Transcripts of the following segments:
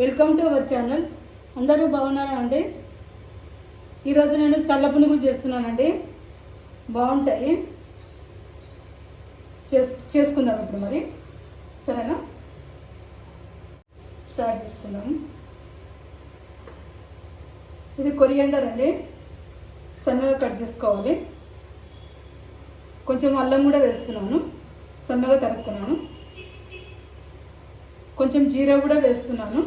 Welcome to our channel. అందరూ బాగున్నారా అండి? ఈరోజు నేను చల్ల పునుగులు చేస్తున్నానండి. బాగుంటాయి. చేస్ చేసుకుందాం ఇప్పుడు మరి. సరేనా? స్టార్ట్ చేసుకుందాం. ఇది కొరియండర్ అండి. సన్నగా కట్ చేసుకోవాలి. కొంచెం అల్లం కూడా వేస్తున్నాను. సన్నగా తరుపుకున్నాను. కొంచెం జీరా కూడా వేస్తున్నాను.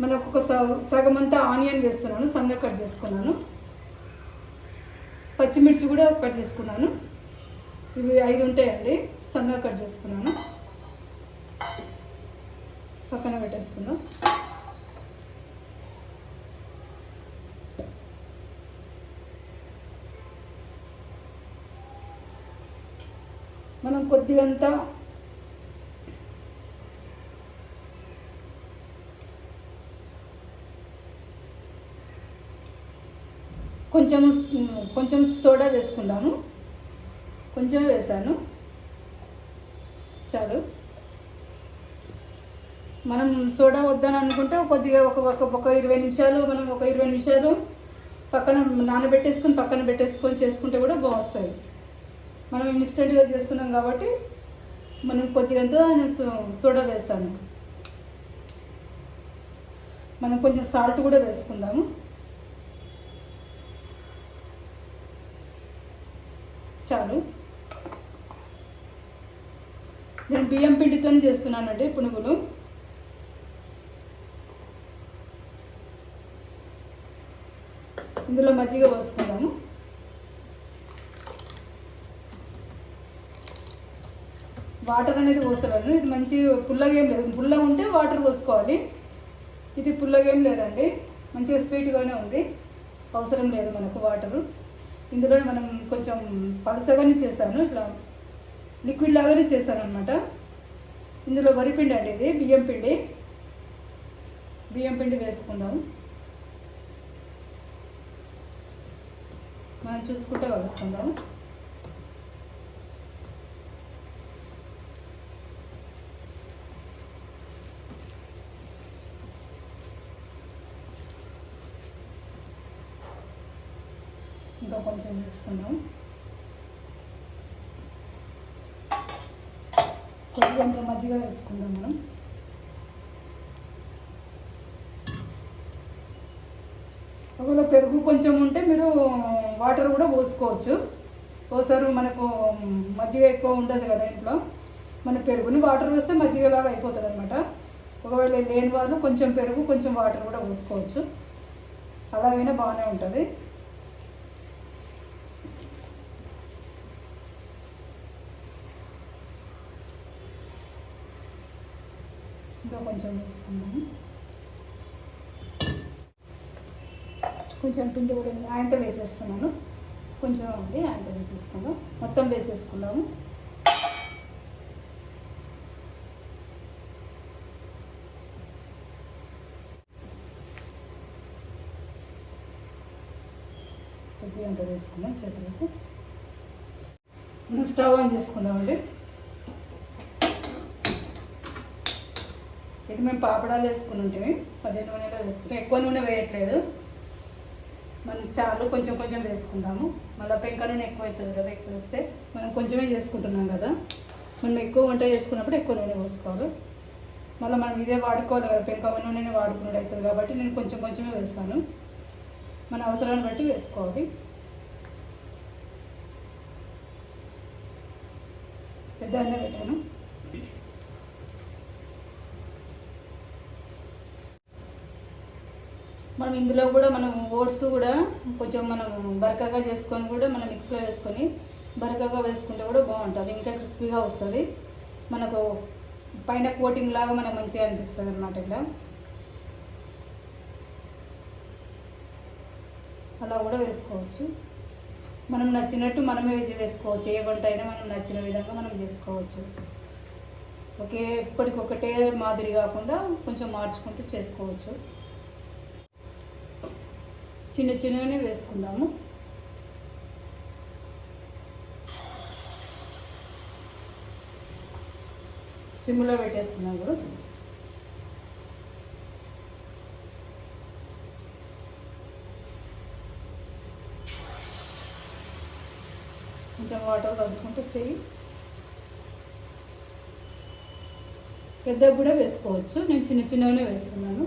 మన ఒక్కొక్క సగం అంతా ఆనియన్ వేస్తున్నాను సన్నగా కట్ చేసుకున్నాను. పచ్చిమిర్చి కూడా కట్ చేసుకున్నాను. ఇవి ఐదు ఉంటాయండి సన్నగా కట్ చేసుకున్నాను. పక్కన పెట్టేసుకుందాం. మనం కొద్దిగంతా కొంచెం కొంచెం సోడా వేసుకుందాము. కొంచెం వేసాను. చాలు. మనం సోడా వద్దని అనుకుంటే కొద్దిగా ఒక ఒక ఒక ఇరవై నిమిషాలు మనం ఒక ఇరవై నిమిషాలు పక్కన నానబెట్టేసుకొని పక్కన పెట్టేసుకొని చేసుకుంటే కూడా బాగుస్తాయి మనం ఇన్స్టెంట్గా చేస్తున్నాం కాబట్టి మనం కొద్దిగంత సో- సోడా వేసాను. మనం కొంచెం సాల్ట్ కూడా వేసుకుందాము. చాలు నేను బియ్యం పిండితో చేస్తున్నానండి పునుగులు. ఇందులో మజ్జిగ పోసుకుందాము. వాటర్ అనేది పోస్తాను ఇది మంచి పుల్లగా ఏం లేదు. పుల్లగా ఉంటే వాటర్ పోసుకోవాలి. ఇది పుల్లగా ఏం లేదండి. మంచిగా స్వీట్గానే ఉంది. అవసరం లేదు మనకు వాటరు. ఇందులో మనం కొంచెం పలసగానే చేశాను ఇట్లా లిక్విడ్ లాగానే చేశాను అనమాట ఇందులో వరి పిండి అండి ఇది బియ్యం పిండి. బియ్యం పిండి వేసుకుందాము మనం చూసుకుంటే కలుపుకుందాము ఇంకా కొంచెం వేసుకుందాం. కొద్దిగంత మజ్జిగ వేసుకుందాం మనం. ఒకవేళ పెరుగు కొంచెం ఉంటే మీరు వాటర్ కూడా పోసుకోవచ్చు. ఒకసారి మనకు మజ్జిగ ఎక్కువ ఉండదు కదా ఇంట్లో. మన పెరుగుని వాటర్ వేస్తే మజ్జిగలాగా అయిపోతుంది అనమాట ఒకవేళ లేని వాళ్ళు కొంచెం పెరుగు కొంచెం వాటర్ కూడా పోసుకోవచ్చు. అలాగైనా బాగానే ఉంటుంది. ఇంకా కొంచెం వేసుకుందాము కొంచెం పిండి కూడా ఉంది. ఆయనతో వేసేస్తున్నాను. కొంచెం ఉంది ఆయనతో వేసేసుకుందాం. మొత్తం వేసేసుకున్నాము. కొద్దిగా అంత వేసుకుందాం చేతులకు. స్టవ్ ఆన్ చేసుకుందామండి. ఇది మేము పాపడాలు వేసుకుని ఉంటే పది నూనెలో వేసుకుంటాం. ఎక్కువ నూనె వేయట్లేదు. మనం చాలు కొంచెం కొంచెం వేసుకుందాము మళ్ళీ పెంక నూనె ఎక్కువ అవుతుంది కదా ఎక్కువ వేస్తే మనం కొంచెమే చేసుకుంటున్నాం కదా. మనం ఎక్కువ వంట చేసుకున్నప్పుడు ఎక్కువ నూనె పోసుకోవాలి. మళ్ళీ మనం ఇదే వాడుకోవాలి కదా పెంక నూనెనే వాడుకున్నట్టు అవుతుంది కాబట్టి నేను కొంచెం కొంచెమే వేస్తాను. మన అవసరాన్ని బట్టి వేసుకోవాలి. పెద్ద అన్న పెట్టాను. మనం ఇందులో కూడా మనం ఓట్స్ కూడా కొంచెం మనం బరకగా చేసుకొని కూడా మనం మిక్స్లో వేసుకొని బరకగా వేసుకుంటే కూడా బాగుంటుంది. ఇంకా క్రిస్పీగా వస్తుంది. మనకు పైన కోటింగ్ లాగా మనకు మంచిగా అనిపిస్తుంది అనమాట ఇట్లా అలా కూడా వేసుకోవచ్చు. మనం నచ్చినట్టు మనమే వేసుకోవచ్చు. ఏ వంట అయినా మనం నచ్చిన విధంగా మనం చేసుకోవచ్చు. ఒకే ఎప్పటికొకటే మాదిరి కాకుండా కొంచెం మార్చుకుంటూ చేసుకోవచ్చు. చిన్న చిన్నగానే వేసుకుందాము. సిమ్లో పెట్టేసుకున్నాం ఇప్పుడు. కొంచెం వాటర్ కలుపుకుంటూ చెయ్యి పెద్దగా కూడా వేసుకోవచ్చు. నేను చిన్న చిన్నగానే వేస్తున్నాను.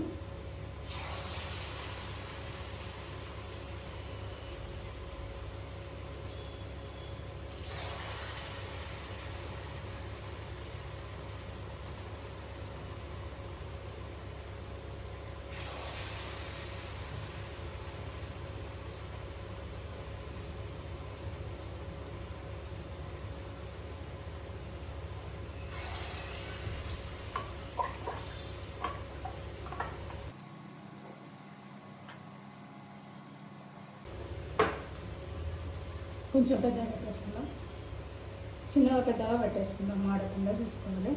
కొంచెం పెద్దగా పెట్టేసుకుందాం. చిన్నగా పెద్దగా పెట్టేసుకుందాం. మాడకుండా చూసుకోవాలి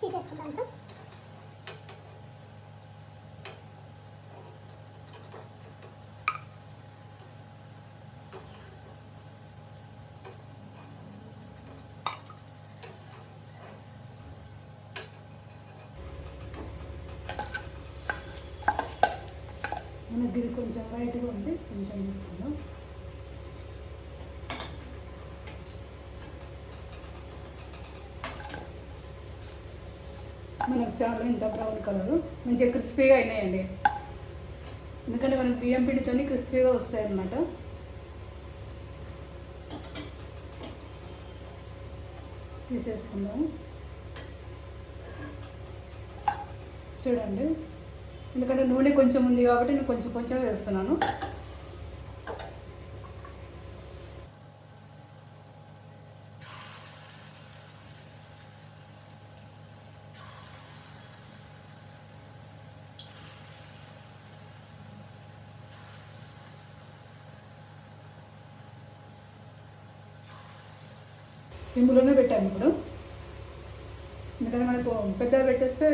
తీసేసుకుంటాను మనకి కొంచెం వైట్గా ఉంది కొంచెం వేస్తాను మనకు చాలా ఇంత బ్రౌన్ కలర్ మంచిగా క్రిస్పీగా అయినాయండి. ఎందుకంటే మనకి బియ్యం పిండితో క్రిస్పీగా వస్తాయి అన్నమాట తీసేసుకుందాము చూడండి. ఎందుకంటే నూనె కొంచెం ఉంది కాబట్టి నేను కొంచెం కొంచెం వేస్తున్నాను. సింపుల్లోనే పెట్టాను ఇప్పుడు. ఎందుకంటే మనకు పెద్దగా పెట్టేస్తే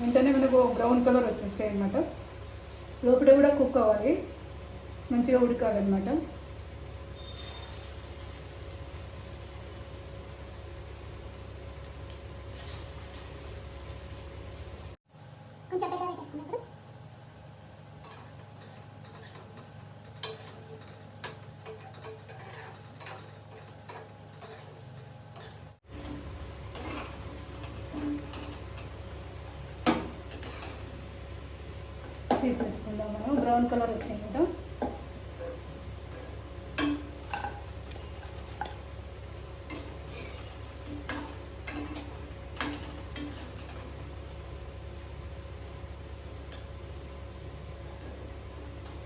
వెంటనే మనకు బ్రౌన్ కలర్ వచ్చేస్తాయి అనమాట లోపల కూడా కుక్ అవ్వాలి. మంచిగా ఉడకాలన్నమాట. తీసేసుకుందాం మనం. బ్రౌన్ కలర్ వచ్చింది కదా.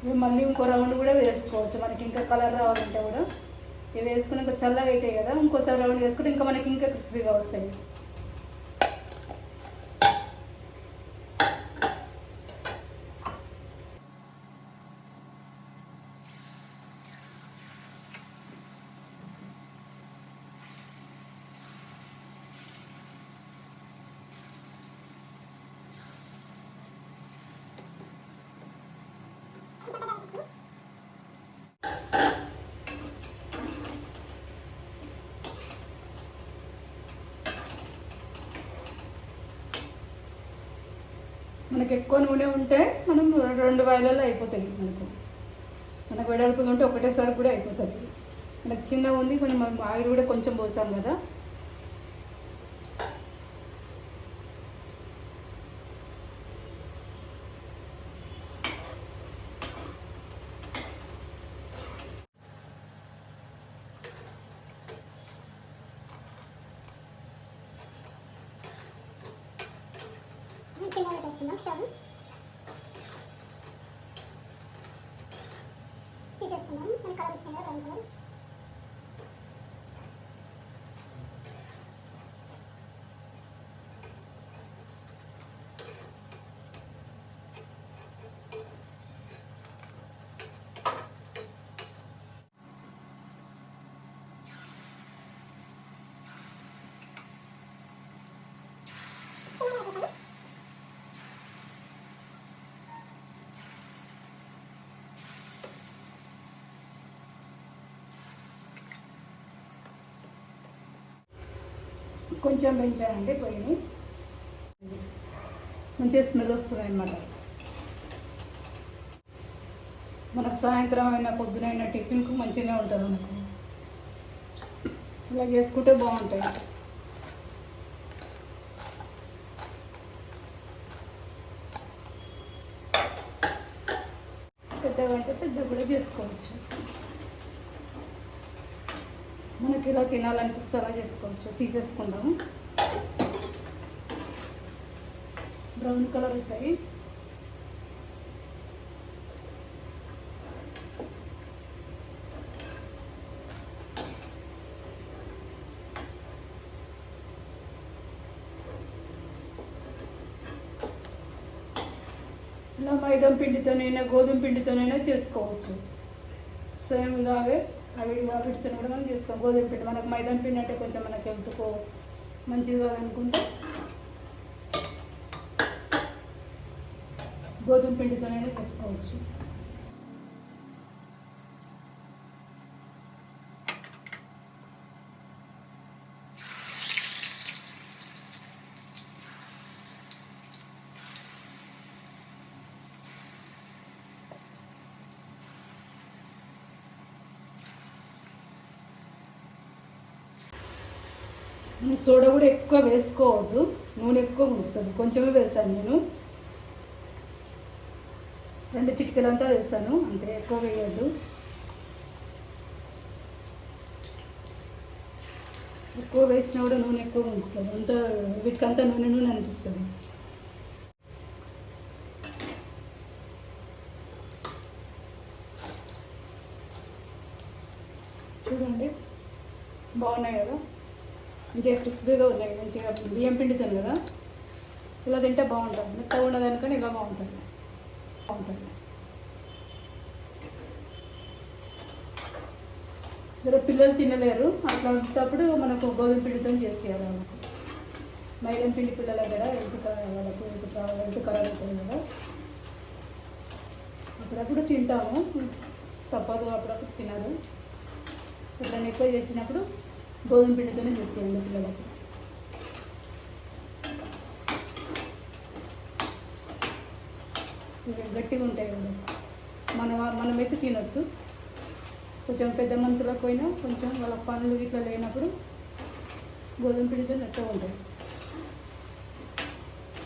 ఇవి మళ్ళీ ఇంకో రౌండ్ కూడా వేసుకోవచ్చు. మనకి ఇంకా కలర్ రావాలంటే కూడా. ఇవి వేసుకున్నాక చల్లగా అవుతాయి కదా. ఇంకోసారి రౌండ్ వేసుకుంటే ఇంకా మనకి ఇంకా క్రిస్పీగా వస్తాయి. మనకి ఎక్కువ నూనె ఉంటే మనం రెండు వాయిలలో అయిపోతాయి మనకు. మనకు వెడల్పుగా ఉంటే ఒకటేసారి కూడా అయిపోతుంది మనకు చిన్న ఉంది మనం ఆయిల్ కూడా కొంచెం పోసాం కదా. చిన్నగా పెట్టేసుకుందాం స్టవ్ తీసేసుకుందాం మన కలర్ వచ్చింది కదా బ్రౌన్ కలర్ చిన్నగా కొంచెం పెంచానండి పోయి మంచిగా స్మెల్ వస్తుందన్నమాట మనకు సాయంత్రం అయినా పొద్దునైనా టిఫిన్కు మంచిగానే ఉంటుంది మనకు. ఇలా చేసుకుంటే బాగుంటుంది పెద్దగా అంటే పెద్ద కూడా చేసుకోవచ్చు. మనకి ఇలా తినాలనిపిస్తే అలా చేసుకోవచ్చు. తీసేసుకుందాము. బ్రౌన్ కలర్ వచ్చాయి. ఇలా మైదం పిండితోనైనా గోధుమ పిండితోనైనా చేసుకోవచ్చు. సేమ్ ఇలాగే. అవి వాటితో కూడా మనం చేసుకోం గోధుమ పిండి మనకు మైదాన పిండి అంటే కొంచెం మనకి హెల్త్కు మంచిది అనుకుంటే గోధుమ పిండితోనైనా చేసుకోవచ్చు. సోడా కూడా ఎక్కువ వేసుకోవద్దు. నూనె ఎక్కువ ముస్తుంది కొంచెమే వేసాను నేను. రెండు చిటికలంతా వేసాను. అంతే ఎక్కువ వేయద్దు. ఎక్కువ వేసినా కూడా నూనె ఎక్కువ ఉంచుతుంది అంత వీటికంతా నూనె నూనె అనిపిస్తుంది. చూడండి. బాగున్నాయి కదా? మంచిగా క్రిస్పీగా ఉన్నాయి మంచిగా బియ్యం పిండితాను కదా. ఇలా తింటే బాగుంటుంది. మెత్తగా ఉండదానికని ఇలా బాగుంటుంది. బాగుంటుంది. ఇక్కడ పిల్లలు తినలేరు. అట్లాంటప్పుడు మనకు గోధుమ పిండితో చేసేయాలి మనకు మైదం పిండి పిల్లల కూడా ఎంత వాళ్ళకు ఎంపిక ఎంత అవుతుంది కదా. అప్పుడప్పుడు తింటాము. తప్పదు. అప్పుడప్పుడు తినరు. ఇట్లా ఎక్కువ చేసినప్పుడు గోధుమ పిండితోనే చేసేయండి పిల్లలకి. ఇవి గట్టిగా ఉంటాయి కదా. మన ఎత్తి తినొచ్చు. కొంచెం పెద్ద మనుషులకు పోయినా కొంచెం వాళ్ళ పనులు ఇట్లా లేనప్పుడు గోధుమ పిండితో మెత్తగా ఉంటాయి.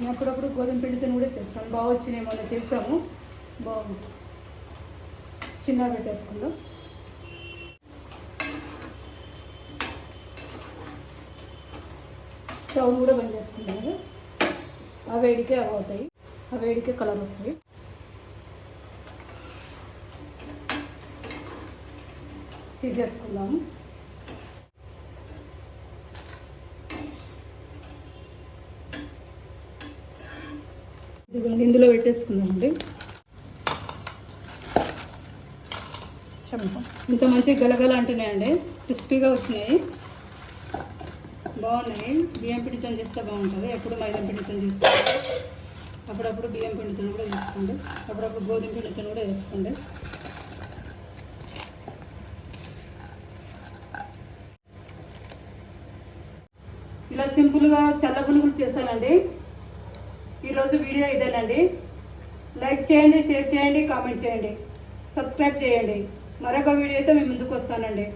నేను అప్పుడప్పుడు గోధుమ పిండితో కూడా చేస్తాను. బాగా వచ్చినాయి మొన్న చేసాము. బాగుంది. చిన్న పెట్టేసుకుందాం. స్టవ్ కూడా బంద్ చేసుకున్నాను. ఆ వేడికే అవి అవుతాయి. ఆ వేడికే కలర్ వస్తాయి తీసేసుకుందాము. ఇదిగోండి ఇందులో పెట్టేసుకుందామండి. చెంప. ఇంత మంచి గలగల అంటున్నాయండి. క్రిస్పీగా వచ్చినాయి. బాగున్నాయి. బియ్యం పిండితో చేస్తే బాగుంటుంది. ఎప్పుడు మైదా పిండితో చేసుకోండి అప్పుడప్పుడు బియ్యం పిండితో కూడా చేసుకోండి అప్పుడప్పుడు గోధుమ పిండితో కూడా వేసుకోండి ఇలా సింపుల్గా చల్ల పునుగులు చేశానండి. ఈరోజు వీడియో ఇదేనండి. లైక్ చేయండి షేర్ చేయండి కామెంట్ చేయండి. సబ్స్క్రైబ్ చేయండి. మరొక వీడియోతో మేము ముందుకు వస్తానండి.